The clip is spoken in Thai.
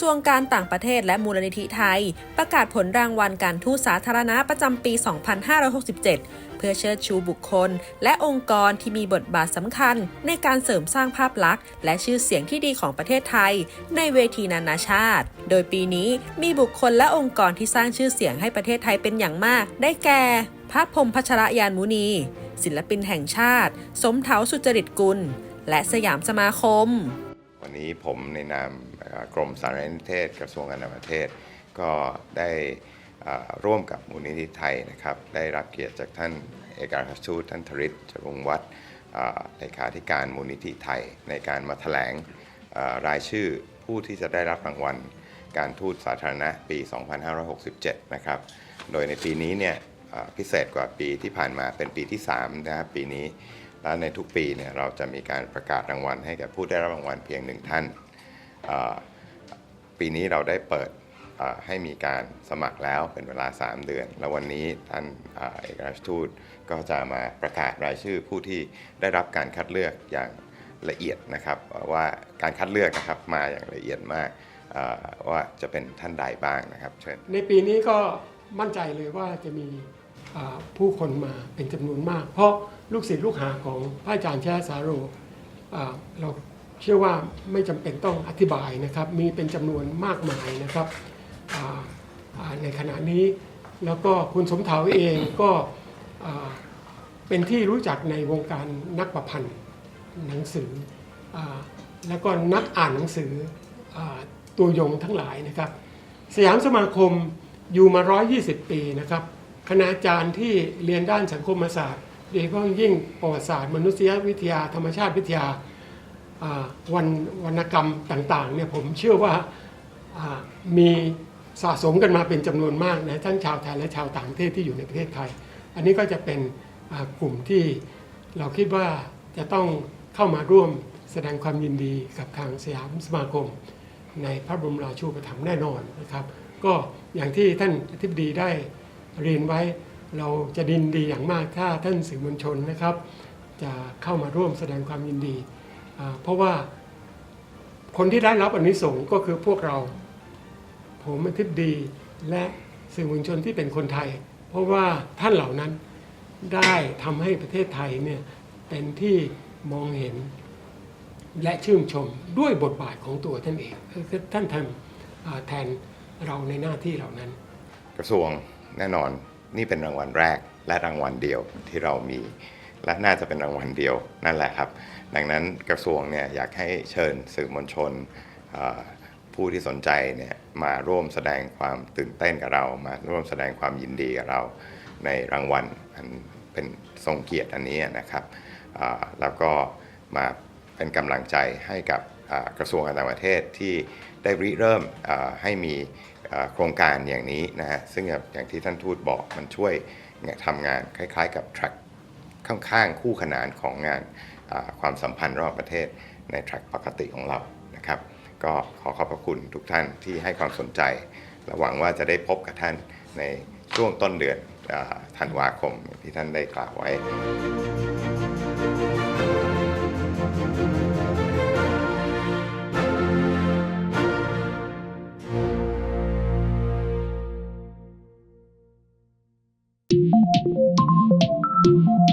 ทรวงการต่างประเทศและมูลนิธิไทย ประกาศผลรางวัลการทูตสาธารณะประจำปี 2567 เพื่อเชิดชูบุคคล และองค์กรที่มีบทบาทสำคัญ ในการเสริมสร้างภาพลักษณ์ และชื่อเสียงที่ดีของประเทศไทย ในเวทีนานาชาติ โดยปีนี้มีบุคคลและองค์กรที่สร้างชื่อเสียงให้ประเทศไทยเป็นอย่างมาก ได้แก่ พระพรมพัชรยานมุนี ศิลปินแห่งชาติ สมเถาสุจริตกุล และสยามสมาคม วันนี้ผมในนามกรมสารนิเทศกระทรวงการต่างประเทศ ก็ได้ร่วมกับมูลนิธิไทยนะครับ ได้รับเกียรติจากท่านเอกอัครราชทูตท่านธริศจรุงวัฒน์เลขาธิการมูลนิธิไทย ในการมาแถลงรายชื่อผู้ที่จะได้รับรางวัลการทูตสาธารณะปี 2567 นะครับ โดยในปีนี้เนี่ยพิเศษกว่าปีที่ผ่านมาเป็นปีที่3นะครับปีนี้ และในทุกปีเนี่ยเราจะมีการประกาศรางวัล ให้กับผู้ได้รับรางวัลเพียงหนึ่งท่าน ปีนี้เราได้เปิดให้มีการสมัครแล้วเป็นเวลา 3 เดือน แล้ววันนี้ท่านเอกราชทูตก็จะมาประกาศรายชื่อผู้ที่ได้รับการคัดเลือกอย่างละเอียดนะครับว่าการคัดเลือกนะครับมาอย่างละเอียดมากว่าจะเป็นท่านใดบ้างนะครับเชิญในปีนี้ก็มั่นใจเลยว่าจะมี ผู้คนมาเป็นจำนวนมาก เพราะลูกศิษย์ลูกหาของพระอาจารย์แช่สาโรเราเชื่อว่าไม่จำเป็นต้องอธิบายนะครับ มีเป็นจำนวนมากมายนะครับในขณะนี้แล้วก็คุณสมเถาเองก็เป็นที่รู้จักในวงการนักประพันธ์หนังสืออแล้วก็นักอ่านหนังสืออตัวยงทั้งหลายนะครับ สยามสมาคมอยู่มา 120 ปีนะครับ คณาจารย์ที่เรียนด้านสังคมศาสตร์โดยเฉพาะยิ่งประวัติศาสตร์ มนุษยวิทยา ธรรมชาติวิทยาวันวรรณกรรมต่างๆเนี่ยผมเชื่อว่ามีสะสมกันมาเป็นจำนวนมากนะทั้งชาวไทยและชาวต่างประเทศที่อยู่ในประเทศไทย อันนี้ก็จะเป็นกลุ่มที่เราคิดว่าจะต้องเข้ามาร่วมแสดงความยินดีกับทางสยามสมาคม ในพระบรมราชูปถัมภ์แน่นอนนะครับ ก็อย่างที่ท่านอธิบดีได้ เรียนไว้ เราจะดินดีอย่างมากถ้าท่านสื่อมวลชนนะครับ จะเข้ามาร่วมแสดงความยินดี เพราะว่าคนที่ได้รับอนนิสงส์ก็คือพวกเรา ผมอธิบดีและสื่อมวลชนที่เป็นคนไทย เพราะว่าท่านเหล่านั้นได้ทำให้ประเทศไทยเนี่ยเป็นที่มองเห็นและชื่นชมด้วยบทบาทของตัวท่านเองคือท่านทำแทนเราในหน้าที่เหล่านั้น กระทรวง แน่นอนนี่เป็นรางวัลแรกและรางวัลเดียวที่เรามี และน่าจะเป็นรางวัลเดียวนั่นแหละครับ ดังนั้นกระทรวงเนี่ยอยากให้เชิญสื่อมวลชนผู้ที่สนใจเนี่ยมาร่วมแสดงความตื่นเต้นกับเรา มาร่วมแสดงความยินดีกับเราในรางวัลอันเป็นทรงเกียรติอันนี้นะครับแล้วก็มาเป็นกำลังใจให้กับ กระทรวงการต่างประเทศที่ได้ริเริ่มให้มีโครงการอย่างนี้นะฮะซึ่งอย่างที่ท่านทูตบอกมันช่วยทำงานคล้ายๆ กับ track ข้างๆ คู่ขนานของงานความสัมพันธ์ระหว่างประเทศใน track ปกติของเรานะครับ ก็ขอขอบพระคุณทุกท่านที่ให้ความสนใจและหวังว่าจะได้พบกับท่านในช่วงต้นเดือนธันวาคมที่ท่านได้กล่าวไว้ Thank you.